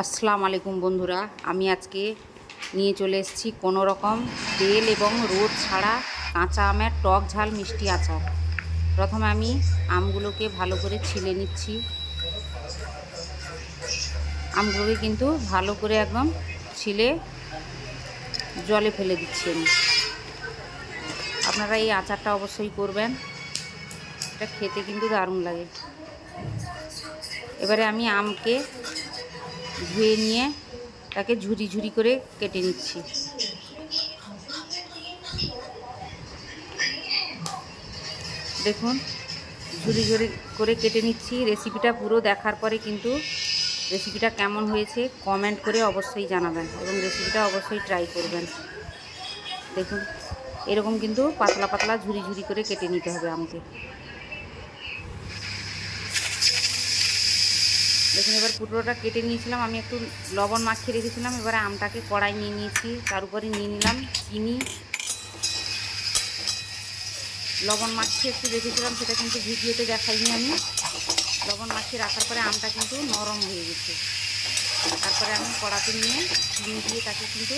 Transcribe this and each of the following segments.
আসসালামু আলাইকুম বন্ধুরা, আমি আজকে নিয়ে চলে এসেছি কোনো রকম তেল এবং রোদ ছাড়া কাঁচা আমের টক ঝাল মিষ্টি আচার। প্রথমে আমি আমগুলোকে ভালো করে ছিলে নিচ্ছি। আমগুলোকে কিন্তু ভালো করে একদম ছিলে জলে ফেলে দিচ্ছি আমি। আপনারা এই আচারটা অবশ্যই করবেন, এটা খেতে কিন্তু দারুণ লাগে। এবারে আমি আমকে ধুয়ে নিয়ে তাকে ঝুরি ঝুরি করে কেটে নিচ্ছি। দেখুন ঝুরি ঝুরি করে কেটে নিচ্ছি। রেসিপিটা পুরো দেখার পরে কিন্তু রেসিপিটা কেমন হয়েছে কমেন্ট করে অবশ্যই জানাবেন এবং রেসিপিটা অবশ্যই ট্রাই করবেন। দেখুন, এরকম কিন্তু পাতলা পাতলা ঝুরি ঝুরি করে কেটে নিতে হবে আমাকে। দেখুন, এবার পুরোটা কেটে নিয়েছিলাম। আমি একটু লবণ মাখিয়ে রেখেছিলাম। এবারে আমটাকে কড়াই নিয়ে নিয়েছি। তার উপরে নিয়ে নিলাম চিনি। লবণ মাখিয়ে একটু রেখেছিলাম, সেটা কিন্তু ভিডিওতে দেখাইনি আমি। লবণ মাখিয়ে রাখার পরে আমটা কিন্তু নরম হয়ে গেছে। তারপরে আমি কড়াতে নিয়ে চিনি দিয়ে তাকে কিন্তু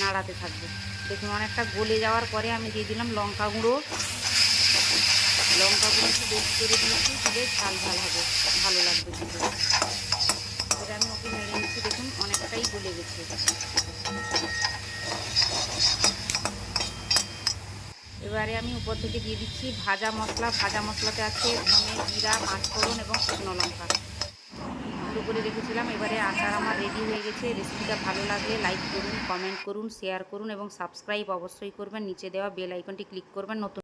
নাড়াতে থাকব। দেখুন, অনেকটা গলে যাওয়ার পরে আমি দিয়ে দিলাম লঙ্কা গুঁড়ো। লঙ্কা গুঁড়ো একটু বেশি করে দিয়েছি, দিলে ঝাল ঝাল হবে, ভালো লাগবে কিন্তু। এবারে আমি ওকে নেড়ে নিচ্ছি, দেখুন অনেকটাই গলে গেছে। এবারে আমি উপর থেকে দিয়ে দিচ্ছি ভাজা মশলা, ভাজা মশলাতে আছে ধনে, জিরা, পাঁচফোড়ন এবং শুকনো লঙ্কা। গুঁড়ো করে রেখেছিলাম, এবারে আচার আমার রেডি হয়ে গেছে। রেসিপিটা ভালো লাগলে লাইক করুন কমেন্ট করুন শেয়ার করুন এবং সাবস্ক্রাইব অবশ্যই করবেন। নিচে দেওয়া বেল আইকনটি ক্লিক করবেন। নতুন